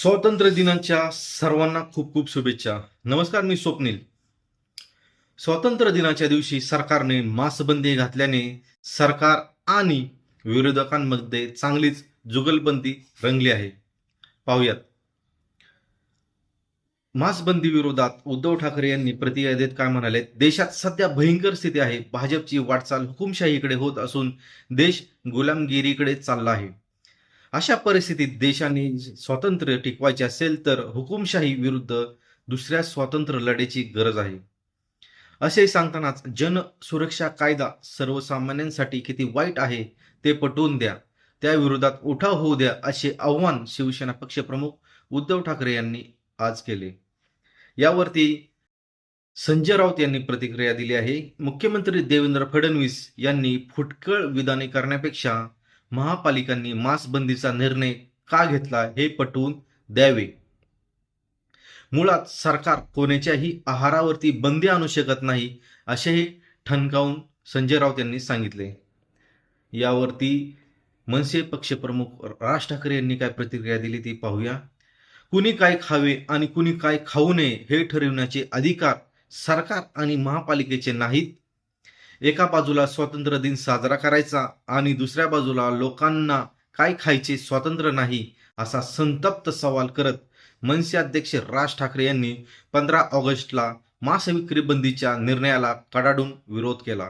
स्वातंत्र्य दिनाच्या सर्वांना खूप खूप शुभेच्छा. नमस्कार मी स्वप्नील. स्वातंत्र्य दिनाच्या दिवशी सरकारने मासबंदी घातल्याने सरकार आणि विरोधकांमध्ये चांगलीच जुगलबंदी रंगली आहे. पाहूयात. मासबंदी विरोधात उद्धव ठाकरे यांनी प्रतिक्रिया देत काय म्हणाले? देशात सध्या भयंकर स्थिती आहे. भाजपची वाटचाल हुकुमशाहीकडे होत असून देश गुलामगिरीकडे चालला आहे. अशा परिस्थितीत देशाने स्वातंत्र्य टिकवायचे असेल तर हुकुमशाही विरुद्ध दुसऱ्या स्वातंत्र्य लढ्याची गरज आहे. असे सांगतानाच जन सुरक्षा कायदा सर्वसामान्यांसाठी किती वाईट आहे ते पटवून द्या. त्याविरोधात उठाव होऊ द्या असे आव्हान शिवसेना पक्षप्रमुख उद्धव ठाकरे यांनी आज केले. यावरती संजय राऊत यांनी प्रतिक्रिया दिली आहे. मुख्यमंत्री देवेंद्र फडणवीस यांनी फुटकळ विधाने करण्यापेक्षा महापालिकांनी मास्कबंदीचा निर्णय का घेतला हे पटवून द्यावे. मुळात सरकार कोणाच्याही आहारावरती बंदी आणू शकत नाही असेही ठणकावून संजय राऊत यांनी सांगितले. यावरती मनसे पक्षप्रमुख राज ठाकरे यांनी काय प्रतिक्रिया दिली ती पाहूया. कुणी काय खावे आणि कुणी काय खाऊ नये हे ठरविण्याचे अधिकार सरकार आणि महापालिकेचे नाहीत. एका बाजूला स्वातंत्र्य दिन साजरा करायचा आणि दुसऱ्या बाजूला लोकांना काय खायचे स्वातंत्र्य नाही असा संतप्त सवाल करत मनसे अध्यक्ष राज ठाकरे यांनी पंधरा ऑगस्टला मासविक्री बंदीच्या निर्णयाला कडाडून विरोध केला.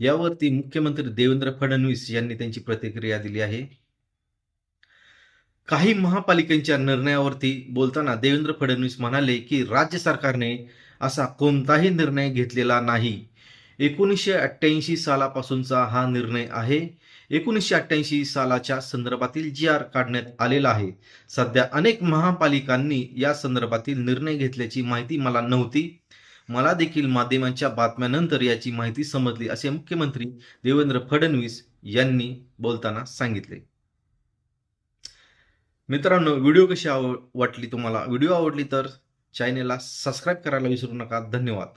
यावरती मुख्यमंत्री देवेंद्र फडणवीस यांनी त्यांची प्रतिक्रिया दिली आहे. काही महापालिकांच्या निर्णयावरती बोलताना देवेंद्र फडणवीस म्हणाले की राज्य सरकारने असा कोणताही निर्णय घेतलेला नाही. एकोणीसशे अठ्ठ्याऐंशी सालापासूनचा हा निर्णय आहे. एकोणीसशे अठ्ठ्याऐंशी सालाच्या संदर्भातील जी आर काढण्यात आलेला आहे. सध्या अनेक महापालिकांनी या संदर्भातील निर्णय घेतल्याची माहिती मला नव्हती. मला देखील माध्यमांच्या बातम्यानंतर याची माहिती समजली असे मुख्यमंत्री देवेंद्र फडणवीस यांनी बोलताना सांगितले. मित्रांनो व्हिडिओ कशी आव वाटली तुम्हाला? व्हिडिओ आवडली तर चॅनेलला सबस्क्राईब करायला विसरू नका. धन्यवाद.